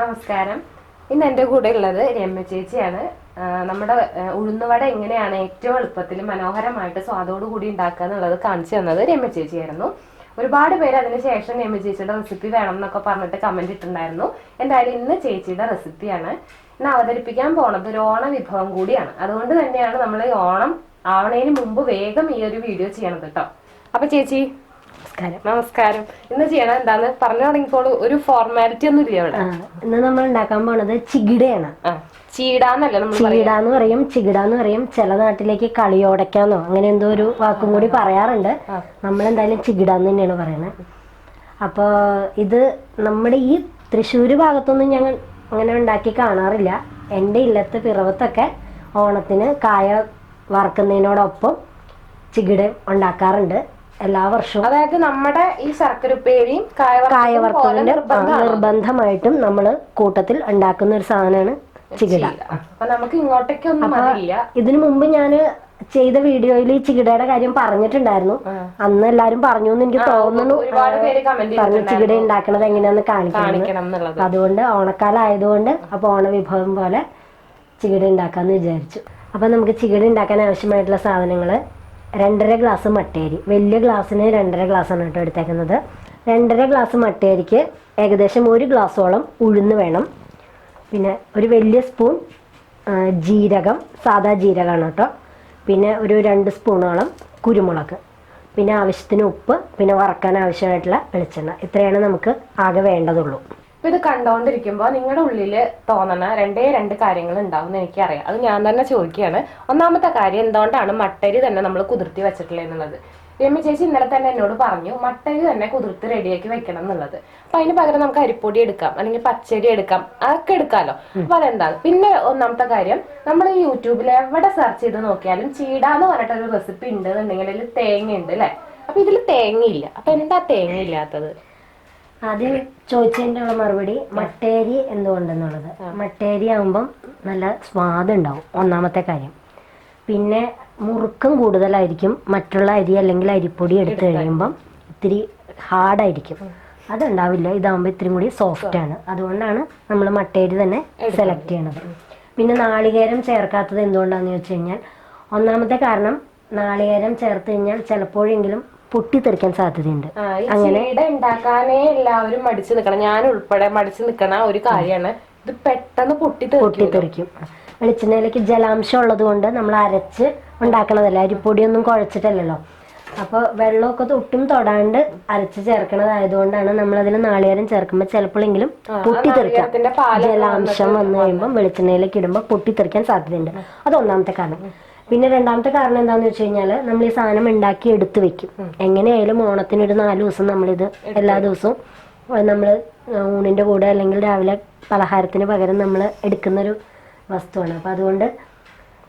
നമസ്കാരം. ഇന്ന് എന്റെ കൂടെ ഉള്ളത് രമ്യ ചേച്ചിയാണ്. നമ്മുടെ ഉഴുന്നുവട എങ്ങനെയാണ് ഏറ്റവും എളുപ്പത്തിൽ മനോഹരമായിട്ട് സ്വാദോട് കൂടി ഉണ്ടാക്കുക എന്നുള്ളത് കാണിച്ചു തന്നത് രമ്യ ചേച്ചിയായിരുന്നു. ഒരുപാട് പേര് അതിന് ശേഷം രമ്യ ചേച്ചിയുടെ റെസിപ്പി വേണം എന്നൊക്കെ പറഞ്ഞിട്ട് കമന്റ് ഇട്ടുണ്ടായിരുന്നു എന്തായാലും ഇന്ന് ചേച്ചിയുടെ റെസിപ്പിയാണ് ഇന്ന് അവതരിപ്പിക്കാൻ പോണത് ഒരു ഓണ വിഭവം കൂടിയാണ്. അതുകൊണ്ട് തന്നെയാണ് നമ്മൾ ഈ ഓണം ആവണേന് മുമ്പ് വേഗം ഈ ഒരു വീഡിയോ ചെയ്യണത് കേട്ടോ അപ്പൊ ചേച്ചി നമസ്കാരം. നമസ്കാരം. ഇന്ന് ചെയ്യണം എന്താന്ന് പറഞ്ഞു തുടങ്ങിക്കോളൂ. ഒരു ഫോർമാലിറ്റി ഒന്നും ഇല്ല അവിടെ ഇന്ന് നമ്മൾ ഉണ്ടാക്കാൻ പോണത് ചികിടയാണ്. ആ ചീടാന്നല്ല നമ്മൾ ചികിട എന്ന് പറയും ചികിട എന്ന് പറയും. ചില നാട്ടിലേക്ക് കളിയോടയ്ക്കാന്നോ അങ്ങനെ എന്തോ ഒരു വാക്കും കൂടി പറയാറുണ്ട്. നമ്മൾ എന്തായാലും ചികിട എന്ന് തന്നെയാണ് പറയുന്നത് അപ്പോൾ ഇത് നമ്മുടെ ഈ തൃശ്ശൂർ ഭാഗത്തൊന്നും ഞങ്ങൾ അങ്ങനെ ഉണ്ടാക്കി കാണാറില്ല. എന്റെ ഇല്ലത്തെ പിറവത്തൊക്കെ ഓണത്തിന് കായ വറക്കുന്നതിനോടൊപ്പം ചികിട ഉണ്ടാക്കാറുണ്ട്. എല്ലാ വർഷവും. അതായത് നമ്മുടെ ഈ ശർക്കര ഉപ്പേരിയും നിർബന്ധമായിട്ടും നമ്മൾ കൂട്ടത്തിൽ ഉണ്ടാക്കുന്ന ഒരു സാധനമാണ് ചികിട. അപ്പൊ നമുക്ക് ഇങ്ങോട്ടേക്കൊന്നും ഇതിനു മുമ്പ് ഞാൻ ചെയ്ത വീഡിയോയിൽ ഈ ചികിടയുടെ കാര്യം പറഞ്ഞിട്ടുണ്ടായിരുന്നു. അന്ന് എല്ലാരും പറഞ്ഞു എന്ന് എനിക്ക് തോന്നുന്നു. പറഞ്ഞു ചികിട ഉണ്ടാക്കണത് എങ്ങനെയാന്ന് കാണിക്കണം അതുകൊണ്ട് ഓണക്കാലം ആയതുകൊണ്ട് അപ്പൊ ഓണവിഭവം പോലെ ചികിട ഉണ്ടാക്കാന്ന് വിചാരിച്ചു. അപ്പൊ നമുക്ക് ചികിട ഉണ്ടാക്കാൻ ആവശ്യമായിട്ടുള്ള സാധനങ്ങൾ രണ്ടര ഗ്ലാസ് മട്ടയരി വലിയ ഗ്ലാസ്സിന് രണ്ടര ഗ്ലാസ്സാണ് കേട്ടോ എടുത്തേക്കുന്നത്. രണ്ടര ഗ്ലാസ് മട്ടയരിക്ക് ഏകദേശം ഒരു ഗ്ലാസ്സോളം ഉഴുന്ന് വേണം. പിന്നെ ഒരു വലിയ സ്പൂൺ ജീരകം സാദാ ജീരകമാണ് കേട്ടോ. പിന്നെ ഒരു രണ്ട് സ്പൂണോളം കുരുമുളക്. പിന്നെ ആവശ്യത്തിന് ഉപ്പ് പിന്നെ വറക്കാൻ ആവശ്യമായിട്ടുള്ള വെളിച്ചെണ്ണ. ഇത്രയാണ് നമുക്ക് ആകെ വേണ്ടതുള്ളൂ. ഇപ്പൊ ഇത് കണ്ടോണ്ടിരിക്കുമ്പോ നിങ്ങളുടെ ഉള്ളിൽ തോന്നണ രണ്ടേ രണ്ട് കാര്യങ്ങൾ ഉണ്ടാവും എന്ന് എനിക്കറിയാം. അത് ഞാൻ തന്നെ ചോദിക്കുകയാണ് ഒന്നാമത്തെ കാര്യം എന്തുകൊണ്ടാണ് മട്ടരി തന്നെ നമ്മൾ കുതിർത്തി വെച്ചിട്ടില്ല എന്നുള്ളത്? രമ്യ ചേച്ചി ഇന്നലെ തന്നെ എന്നോട് പറഞ്ഞു മട്ടരി തന്നെ കുതിർത്ത് റെഡിയാക്കി വെക്കണം എന്നുള്ളത്. അപ്പൊ അതിന് പകരം നമുക്ക് അരിപ്പൊടി എടുക്കാം അല്ലെങ്കിൽ പച്ചരി എടുക്കാം അതൊക്കെ എടുക്കാമല്ലോ അപ്പൊ അതെന്താണ്? പിന്നെ ഒന്നാമത്തെ കാര്യം നമ്മൾ ഈ യൂട്യൂബിൽ എവിടെ സെർച്ച് ചെയ്ത് നോക്കിയാലും ചീടാന്ന് പറഞ്ഞിട്ടൊരു റെസിപ്പി ഉണ്ട് എന്നുണ്ടെങ്കിൽ അതിൽ തേങ്ങ ഉണ്ട് അല്ലെ? അപ്പൊ ഇതിൽ തേങ്ങയില്ല. അപ്പൊ എന്താ തേങ്ങ ഇല്ലാത്തത് ആദ്യം ചോദിച്ചതിന്റെ ഉള്ള മറുപടി മട്ടേരി എന്തുകൊണ്ടെന്നുള്ളത്. മട്ടേരി ആകുമ്പം നല്ല സ്വാദുണ്ടാവും ഒന്നാമത്തെ കാര്യം. പിന്നെ മുറുക്കം കൂടുതലായിരിക്കും മറ്റുള്ള അരി അല്ലെങ്കിൽ അരിപ്പൊടി എടുത്തു കഴിയുമ്പം ഇത്തിരി ഹാർഡായിരിക്കും. അതുണ്ടാവില്ല ഇതാകുമ്പോൾ ഇത്തിരി കൂടി സോഫ്റ്റ് ആണ്. അതുകൊണ്ടാണ് നമ്മൾ മട്ടേരി തന്നെ സെലക്ട് ചെയ്യണത്. പിന്നെ നാളികേരം ചേർക്കാത്തത് എന്തുകൊണ്ടാണെന്ന് ചോദിച്ചു കഴിഞ്ഞാൽ ഒന്നാമത്തെ കാരണം നാളികേരം ചേർത്ത് കഴിഞ്ഞാൽ ചിലപ്പോഴെങ്കിലും പൊട്ടിത്തെറിക്കാൻ സാധ്യതയുണ്ട്. അങ്ങനെ ഉണ്ടാക്കാനേ എല്ലാവരും മടിച്ചു നിക്കണം. ഞാൻ ഉൾപ്പെടെ മടിച്ചു നിക്കണ ഒരു കാര്യമാണ്. ഇത് പെട്ടെന്ന് പൊട്ടി തെറിക്കും പൊട്ടിത്തെറിക്കും. വെളിച്ചെണ്ണയിലേക്ക് ജലാംശം ഉള്ളത് കൊണ്ട് നമ്മൾ അരച്ച് ഉണ്ടാക്കണതല്ല? അരിപ്പൊടിയൊന്നും കുഴച്ചിട്ടല്ലല്ലോ. അപ്പോൾ വെള്ളമൊക്കെ തൊട്ടും തൊടാണ്ട് അരച്ച് ചേർക്കണതായതുകൊണ്ടാണ് നമ്മൾ അതിന് നാളികേരം ചേർക്കുമ്പോൾ ചിലപ്പോഴെങ്കിലും പൊട്ടിത്തെറിക്കാം. ജലാംശം വന്നു കഴിയുമ്പോൾ വെളിച്ചെണ്ണയിലേക്ക് ഇടുമ്പോൾ പൊട്ടിത്തെറിക്കാൻ സാധ്യതയുണ്ട്. അത് ഒന്നാമത്തെ കാരണം. പിന്നെ രണ്ടാമത്തെ കാരണം എന്താണെന്ന് വെച്ച് കഴിഞ്ഞാൽ നമ്മൾ ഈ സാധനം ഉണ്ടാക്കി എടുത്തു വെക്കും. എങ്ങനെയായാലും ഓണത്തിന് ഒരു നാല് ദിവസം നമ്മളിത് എല്ലാ ദിവസവും നമ്മൾ ഊണിന്റെ കൂടെ അല്ലെങ്കിൽ രാവിലെ പലഹാരത്തിന് പകരം നമ്മൾ എടുക്കുന്നൊരു വസ്തുവാണ്. അപ്പം അതുകൊണ്ട്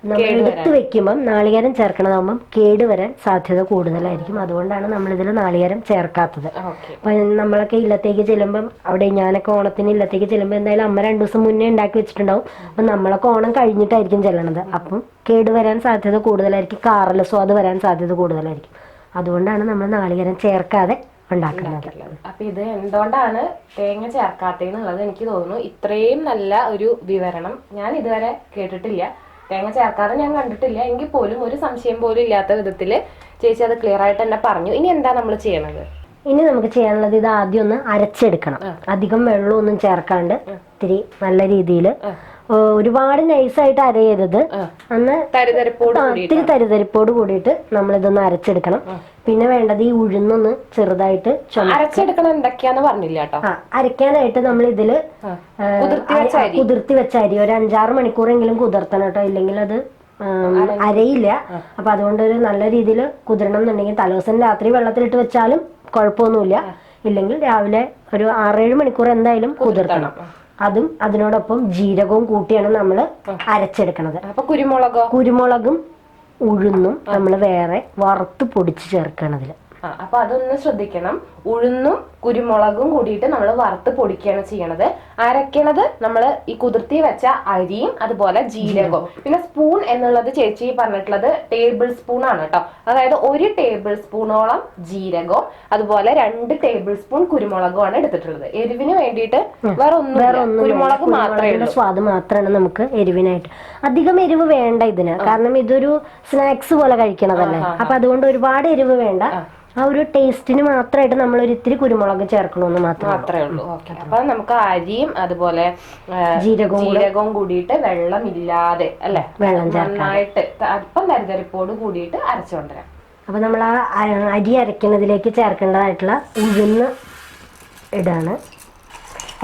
നമ്മൾ എടുത്ത് വെക്കുമ്പം നാളികേരം ചേർക്കണതാകുമ്പം കേട് വരാൻ സാധ്യത കൂടുതലായിരിക്കും. അതുകൊണ്ടാണ് നമ്മൾ നമ്മളിതിൽ നാളികേരം ചേർക്കാത്തത്. അപ്പൊ അപ്പം നമ്മളൊക്കെ ഇല്ലത്തേക്ക് ചെല്ലുമ്പം അവിടെ ഞാനൊക്കെ ഓണത്തിന് ഇല്ലത്തേക്ക് ചെല്ലുമ്പോൾ എന്തായാലും അമ്മ രണ്ടു ദിവസം മുന്നേ ഉണ്ടാക്കി വെച്ചിട്ടുണ്ടാവും. അപ്പൊ നമ്മളൊക്കെ ഓണം കഴിഞ്ഞിട്ടായിരിക്കും ചെല്ലണത്. അപ്പം കേട് വരാൻ സാധ്യത കൂടുതലായിരിക്കും. കാറല്ല സ്വാദ് വരാൻ സാധ്യത കൂടുതലായിരിക്കും. അതുകൊണ്ടാണ് നമ്മൾ നാളികേരം ചേർക്കാതെ ഉണ്ടാക്കുന്നത്. അപ്പൊ ഇത് എന്തുകൊണ്ടാണ് തേങ്ങ ചേർക്കാത്തത് എന്നുള്ളത് എനിക്ക് തോന്നുന്നു. ഇത്രയും നല്ല ഒരു വിവരണം ഞാൻ ഇതുവരെ കേട്ടിട്ടില്ല. തേങ്ങ ചേർക്കാതെ ഞാൻ കണ്ടിട്ടില്ല. എങ്കിൽ പോലും ഒരു സംശയം പോലും ഇല്ലാത്ത വിധത്തിൽ ചേച്ചി അത് ക്ലിയർ ആയിട്ട് തന്നെ പറഞ്ഞു. ഇനി എന്താ നമ്മൾ ചെയ്യണത്? ഇനി നമുക്ക് ചെയ്യാനുള്ളത് ഇത് ആദ്യം ഒന്ന് അരച്ചെടുക്കണം. അധികം വെള്ളമൊന്നും ചേർക്കാണ്ട് ഇത്തിരി നല്ല രീതിയിൽ ഒരുപാട് നൈസായിട്ട് അരയരുത്. അന്ന് ഒത്തിരി ഇത്തിരി തരിതരിപ്പോട് കൂടിയിട്ട് നമ്മൾ ഇതൊന്ന് അരച്ചെടുക്കണം പിന്നെ വേണ്ടത് ഈ ഉഴുന്നൊന്ന് ചെറുതായിട്ട് അരച്ചെടുക്കണം എന്തൊക്കെയാന്ന് പറഞ്ഞില്ല കേട്ടോ. അരയ്ക്കാനായിട്ട് നമ്മൾ ഇതിൽ കുതിർത്തി വെച്ച ആ, കുതിർത്തി വെച്ച അരി. ഒരു അഞ്ചാറ് മണിക്കൂറെങ്കിലും കുതിർത്തണം കേട്ടോ. ഇല്ലെങ്കിൽ അത് അരയില്ല. അപ്പൊ അതുകൊണ്ട് ഒരു നല്ല രീതിയിൽ കുതിരണം എന്നുണ്ടെങ്കിൽ തലേദിവസം രാത്രി വെള്ളത്തിലിട്ട് വെച്ചാലും കുഴപ്പമൊന്നുമില്ല. ഇല്ലെങ്കിൽ രാവിലെ ഒരു ആറേഴ് മണിക്കൂർ എന്തായാലും കുതിർത്തണം. അതും അതിനോടൊപ്പം ജീരകവും കൂട്ടിയാണ് നമ്മൾ അരച്ചെടുക്കണത്. അപ്പൊ കുരുമുളകോ? കുരുമുളകും ഉഴുന്നും നമ്മൾ വേറെ വറുത്ത് പൊടിച്ച് ചേർക്കണതിൽ. അപ്പൊ അതൊന്ന് ശ്രദ്ധിക്കണം. ഉഴുന്നും കുരുമുളകും കൂടിയിട്ട് നമ്മൾ വറുത്ത് പൊടിക്കുകയാണ് ചെയ്യണത്. അരയ്ക്കണത് നമ്മൾ ഈ കുതിർത്തി വെച്ച അരിയും അതുപോലെ ജീരകവും. പിന്നെ സ്പൂൺ എന്നുള്ളത് ചേച്ചി പറഞ്ഞിട്ടുള്ളത് ടേബിൾ സ്പൂൺ ആണ് കേട്ടോ അതായത് ഒരു ടേബിൾ സ്പൂണോളം ജീരകവും അതുപോലെ രണ്ട് ടേബിൾ സ്പൂൺ കുരുമുളകും ആണ് എടുത്തിട്ടുള്ളത്. എരിവിന് വേണ്ടിയിട്ട് വേറെ ഒന്നും കുരുമുളക് മാത്രമേ സ്വാദ് മാത്രമാണ് നമുക്ക് എരിവിനായിട്ട്. അധികം എരിവ് വേണ്ട ഇതിന്. കാരണം ഇതൊരു സ്നാക്സ് പോലെ കഴിക്കണതല്ലേ. അപ്പൊ അതുകൊണ്ട് ഒരുപാട് എരിവ് വേണ്ട. ആ. ഒരു ടേസ്റ്റിന് മാത്രമായിട്ട് നമ്മൾ ഒരു ഇത്തിരി കുരുമുളക് ചേർക്കണമെന്ന് മാത്രം മാത്രമേ ഉള്ളൂ. ഓക്കെ. അപ്പൊ നമുക്ക് അരിയും അതുപോലെ ജീരകവും ജീരകവും കൂടിയിട്ട് വെള്ളം ഇല്ലാതെ അല്ലെ? വെള്ളം നന്നായിട്ട് അല്പം തരിതരിപ്പോട് കൂടിയിട്ട് അരച്ചുകൊണ്ടുവരാം അപ്പൊ നമ്മൾ ആ അരി അരയ്ക്കുന്നതിലേക്ക് ചേർക്കേണ്ടതായിട്ടുള്ള ഉഴുന്ന് ഇടാണ്.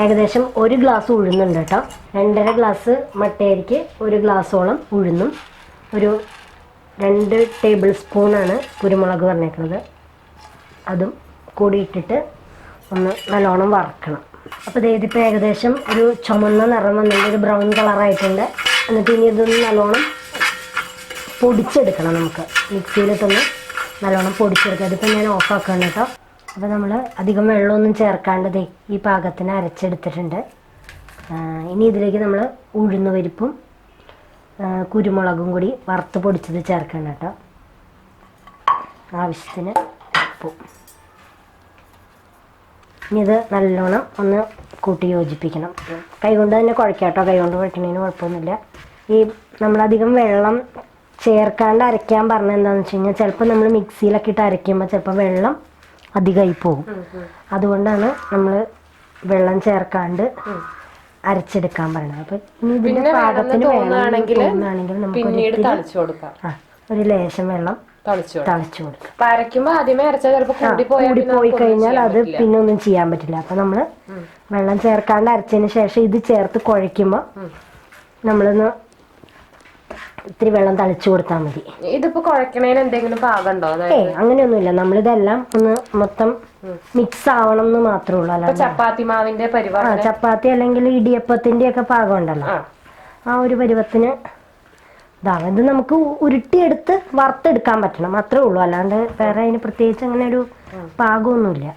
ഏകദേശം ഒരു ഗ്ലാസ് ഉഴുന്നുണ്ട് കേട്ടോ. രണ്ടര ഗ്ലാസ് മട്ടയരിക്ക് ഒരു ഗ്ലാസ്സോളം ഉഴുന്നും. ഒരു രണ്ട് ടേബിൾ സ്പൂണാണ് കുരുമുളക് പറഞ്ഞേക്കുന്നത്. അതും കൂടി ഇട്ടിട്ട് ഒന്ന് നല്ലോണം വറക്കണം. അപ്പോൾ ഇതിപ്പോൾ ഏകദേശം ഒരു ചുമന്ന നിറം വന്നിട്ട് ഒരു ബ്രൗൺ കളറായിട്ടുണ്ട്. എന്നിട്ട് ഇനി ഇതൊന്ന് നല്ലോണം പൊടിച്ചെടുക്കണം നമുക്ക്. മിക്സിയിലിട്ടൊന്ന് നല്ലോണം പൊടിച്ചെടുക്കുക അതിപ്പോൾ ഞാൻ ഓഫാക്കണം കേട്ടോ. അപ്പോൾ നമ്മൾ അധികം വെള്ളമൊന്നും ചേർക്കാണ്ട് ദേ ഈ പാകത്തിന് അരച്ചെടുത്തിട്ടുണ്ട്. ഇനി ഇതിലേക്ക് നമ്മൾ ഉഴുന്ന് പരിപ്പും ആ, കുരുമുളകും കൂടി വറുത്ത് പൊടിച്ചത് ചേർക്കണം കേട്ടോ. ആവശ്യത്തിന് ഉപ്പും. ഇനി ഇത് നല്ലോണം ഒന്ന് കൂട്ടി യോജിപ്പിക്കണം കൈകൊണ്ട് തന്നെ കുഴക്കാം കേട്ടോ. കൈകൊണ്ട് കുഴക്കുന്നതിന് കുഴപ്പമൊന്നുമില്ല. ഈ നമ്മളധികം വെള്ളം ചേർക്കാണ്ട് അരയ്ക്കാൻ പറഞ്ഞ എന്താണെന്ന് വെച്ച് കഴിഞ്ഞാൽ ചിലപ്പോൾ നമ്മൾ മിക്സിയിലൊക്കെ ഇട്ട് അരയ്ക്കുമ്പോൾ ചിലപ്പോൾ വെള്ളം അധികമായി പോകും. അതുകൊണ്ടാണ് നമ്മൾ വെള്ളം ചേർക്കാണ്ട് അരച്ചെടുക്കാൻ പറയുന്നത്. അപ്പം ഇനി ഇതിന്റെ പാകത്തിന് വേണമെങ്കിൽ നമുക്ക് ഒരു ലേശം വെള്ളം തളിച്ചു കൊടുക്കാം. തളിച്ചു കൊടുക്കാം. അപ്പൊ അരയ്ക്കുമ്പോ ആദ്യമേ അരച്ചാൽ ചിലപ്പോ കൂടി പോയി കഴിഞ്ഞാൽ അത് പിന്നെ ഒന്നും ചെയ്യാൻ പറ്റില്ല. അപ്പൊ നമ്മൾ വെള്ളം ചേർക്കാണ്ട് അരച്ചതിന് ശേഷം ഇത് ചേർത്ത് കുഴയ്ക്കുമ്പോൾ നമ്മളൊന്ന് ഇത്തിരി വെള്ളം തളിച്ചു കൊടുത്താൽ മതി. ഇതിപ്പോ കുഴക്കണേന് എന്തെങ്കിലും പാകണ്ടോ? ഏ അങ്ങനെയൊന്നുമില്ല. നമ്മളിതെല്ലാം ഒന്ന് മൊത്തം മിക്സ് ആവണം എന്ന് മാത്രമേ ഉള്ളൂ. അല്ല ചപ്പാത്തി മാവിന്റെ പരിപാടി. ചപ്പാത്തി അല്ലെങ്കിൽ ഇടിയപ്പത്തിന്റെ ഒക്കെ പാകം ഉണ്ടല്ലോ. ആ ഒരു പരുവത്തിന് ഇത് നമുക്ക് ഉരുട്ടിയെടുത്ത് വറുത്തെടുക്കാൻ പറ്റണം. അത്രേ ഉള്ളൂ. അല്ലാണ്ട് വേറെ അതിന് പ്രത്യേകിച്ച് അങ്ങനെ ഒരു പാകമൊന്നുമില്ല.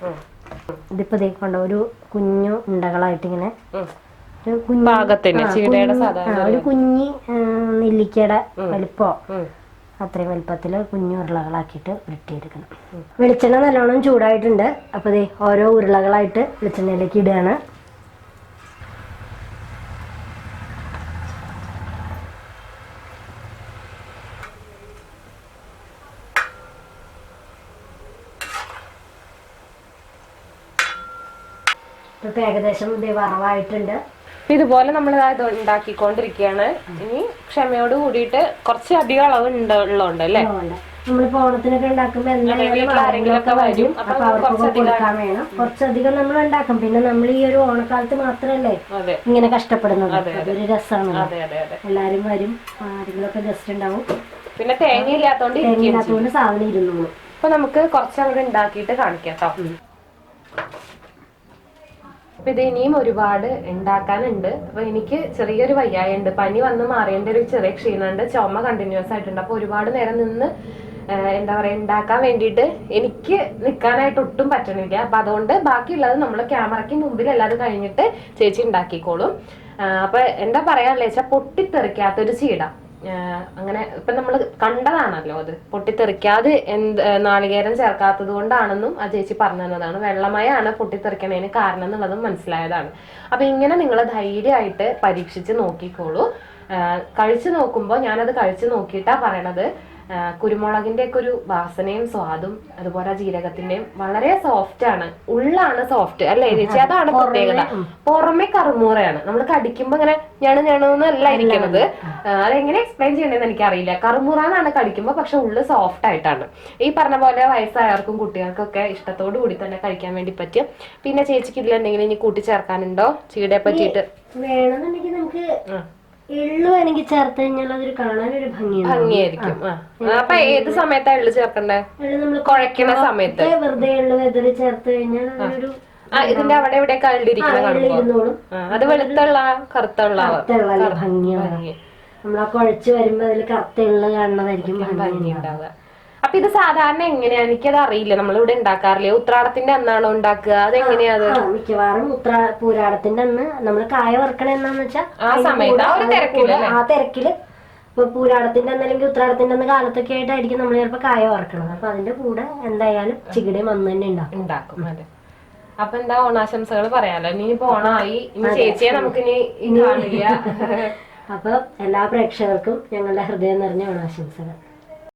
ഇതിപ്പോ കണ്ടോ ഒരു കുഞ്ഞു ഉണ്ടകളായിട്ട് ഇങ്ങനെ. ഒരു കുഞ്ഞു ഒരു കുഞ്ഞി നെല്ലിക്കയുടെ വലിപ്പോ. അത്രയും വലിപ്പത്തിൽ കുഞ്ഞു ഉരുളകളാക്കിയിട്ട് ഉരുട്ടിയെടുക്കണം. വെളിച്ചെണ്ണ നല്ലോണം ചൂടായിട്ടുണ്ട്. അപ്പോൾ ദേ ഓരോ ഉരുളകളായിട്ട് വെളിച്ചെണ്ണയിലേക്ക് ഇടുകയാണ്. ഇപ്പൊ ഏകദേശം ഇത് വറവായിട്ടുണ്ട്. ഇതുപോലെ നമ്മൾ ഇത് ഉണ്ടാക്കിക്കൊണ്ടിരിക്കുകയാണ്. ഇനി ക്ഷമയോട് കൂടിയിട്ട് കുറച്ച് അധികം അളവ് ഉണ്ട് ഉള്ളതുകൊണ്ട് അല്ലേ നമ്മളിപ്പോ ഓണത്തിനൊക്കെ ഉണ്ടാക്കുമ്പോ എന്തായാലും വരും. അപ്പൊ കൊടുക്കാൻ വേണം. കുറച്ചധികം നമ്മൾ ഉണ്ടാക്കും. പിന്നെ നമ്മൾ ഈ ഒരു ഓണക്കാലത്ത് മാത്രല്ലേ ഇങ്ങനെ കഷ്ടപ്പെടുന്നത്? അതൊരു രസമാണ് എല്ലാരും വരും. ആരെങ്കിലൊക്കെ ഗസ്റ്റ് ഉണ്ടാവും. പിന്നെ തേങ്ങ ഇല്ലാത്തോണ്ട് തേങ്ങ ഇല്ലാത്തോണ്ട് സാധനം ഇരുന്നോളൂ. അപ്പൊ നമുക്ക് കുറച്ച് അങ്ങോട്ട് ഉണ്ടാക്കിയിട്ട് കാണിക്കാം കേട്ടോ. അപ്പൊ ഇത് ഇനിയും ഒരുപാട് ഉണ്ടാക്കാനുണ്ട്. അപ്പൊ എനിക്ക് ചെറിയൊരു വയ്യായുണ്ട് പനി വന്ന് മാറേണ്ട ഒരു ചെറിയ ക്ഷീണമുണ്ട് ചുമ കണ്ടിന്യൂസ് ആയിട്ടുണ്ട്. അപ്പൊ ഒരുപാട് നേരം നിന്ന് എന്താ പറയാ ഉണ്ടാക്കാൻ വേണ്ടിയിട്ട് എനിക്ക് നിൽക്കാനായിട്ട് ഒട്ടും പറ്റണില്ല. അപ്പൊ അതുകൊണ്ട് ബാക്കിയുള്ളത് നമ്മൾ ക്യാമറയ്ക്ക് മുമ്പിൽ എല്ലാവരും കഴിഞ്ഞിട്ട് ചേച്ചി ഉണ്ടാക്കിക്കോളും. അപ്പൊ എന്താ പറയാന്ന് വെച്ചാൽ പൊട്ടിത്തെറിക്കാത്തൊരു ചീട. അങ്ങനെ ഇപ്പൊ നമ്മൾ കണ്ടതാണല്ലോ അത്. പൊട്ടിത്തെറിക്കാതെ എന്ത് നാളികേരം ചേർക്കാത്തത് കൊണ്ടാണെന്നും ആ ചേച്ചി പറഞ്ഞു തന്നതാണ്. വെള്ളമയാണ് പൊട്ടിത്തെറിക്കണതിന് കാരണം എന്നുള്ളതും മനസ്സിലായതാണ്. അപ്പൊ ഇങ്ങനെ നിങ്ങൾ ധൈര്യമായിട്ട് പരീക്ഷിച്ച് നോക്കിക്കോളൂ. കഴിച്ചു നോക്കുമ്പോൾ ഞാനത് കഴിച്ചു നോക്കിയിട്ടാ പറയണത്. കുരുമുളകിന്റെ ഒക്കെ ഒരു വാസനയും സ്വാദും അതുപോലെ ആ ജീരകത്തിന്റെയും വളരെ സോഫ്റ്റ് ആണ്. ഉള്ളാണ് സോഫ്റ്റ് അല്ലേ ചേച്ചി? അതാണ് പ്രത്യേകത. പുറമെ കറുമൂറയാണ്. നമ്മൾ കടിക്കുമ്പോ ഇങ്ങനെ ഞണു ഞണുന്നല്ല ഇരിക്കുന്നത് അതെങ്ങനെ എക്സ്പ്ലെയിൻ ചെയ്യണമെന്ന് എനിക്കറിയില്ല. കറുമുറ എന്നാണ് കടിക്കുമ്പോൾ പക്ഷെ ഉള്ളു സോഫ്റ്റ് ആയിട്ടാണ്. ഈ പറഞ്ഞ പോലെ വയസ്സായവർക്കും കുട്ടികൾക്കൊക്കെ ഇഷ്ടത്തോടു കൂടി തന്നെ കഴിക്കാൻ വേണ്ടി പറ്റും. പിന്നെ ചേച്ചിക്ക് ഇതിൽ എന്തെങ്കിലും ഇനി കൂട്ടിച്ചേർക്കാനുണ്ടോ? ചീടയെ പറ്റിയിട്ട്? വേണമെന്നുണ്ടെങ്കിൽ നമുക്ക് എള്ളു വേണമെങ്കിൽ ചേർത്ത് കഴിഞ്ഞാൽ അതൊരു കാണാനൊരു ഭംഗിയാണ് ഭംഗിയായിരിക്കും. അപ്പൊ ഏത് സമയത്താ എള്ളു ചേർക്കണ്ടേ? എള്ളു നമ്മൾ കുഴക്കണ സമയത്ത്. വെറുതെ എള്ളു വെതിൽ ചേർത്ത് കഴിഞ്ഞാൽ അതൊരു ഇതിന്റെ അവിടെ എവിടെ കാണുമ്പോ? അത് വെളുത്തുള്ള കറുത്തുള്ള ഭംഗിയാണ്. നമ്മളാ നമ്മൾ ആ കുഴച്ച് വരുമ്പോ അതിൽ കറുത്തുള്ള കാണുന്നതായിരിക്കും ഭംഗി ഉണ്ടാവുക അപ്പൊ ഇത് സാധാരണ എങ്ങനെയാ? എനിക്കത് അറിയില്ല. നമ്മളിവിടെ ഉണ്ടാക്കാറില്ലേ? ഉത്രാടത്തിന്റെ അന്നാണോ ഉണ്ടാക്കുക? അതെങ്ങനെയാ അത്? മിക്കവാറും ഉത്രാ പൂരാടത്തിന്റെ അന്ന് നമ്മൾ കായ വറുക്കണ എന്നാന്ന് വെച്ചാൽ ആ സമയത്ത് ആ ഒരു തിരക്കിൽ ആ തിരക്കിൽ ഇപ്പൊ പൂരാടത്തിന്റെ അന്ന് അല്ലെങ്കിൽ ഉത്രാടത്തിന്റെ അന്ന് കാലത്തൊക്കെ ആയിട്ടായിരിക്കും നമ്മൾ ചിലപ്പോ കായ വറക്കണത്. അപ്പൊ അതിന്റെ കൂടെ എന്തായാലും ചികിടയും അന്ന് തന്നെ ഉണ്ടാക്കും. ഉണ്ടാക്കും അതെ. അപ്പൊ എന്താ ഓണാശംസകൾ പറയാലോ? ഇനി ഇപ്പൊ ഓണമായി ഇനി ചേച്ചിയെ നമുക്കിനി കാണില്ല അപ്പൊ എല്ലാ പ്രേക്ഷകർക്കും ഞങ്ങളുടെ ഹൃദയം നിറഞ്ഞ ഓണാശംസകൾ.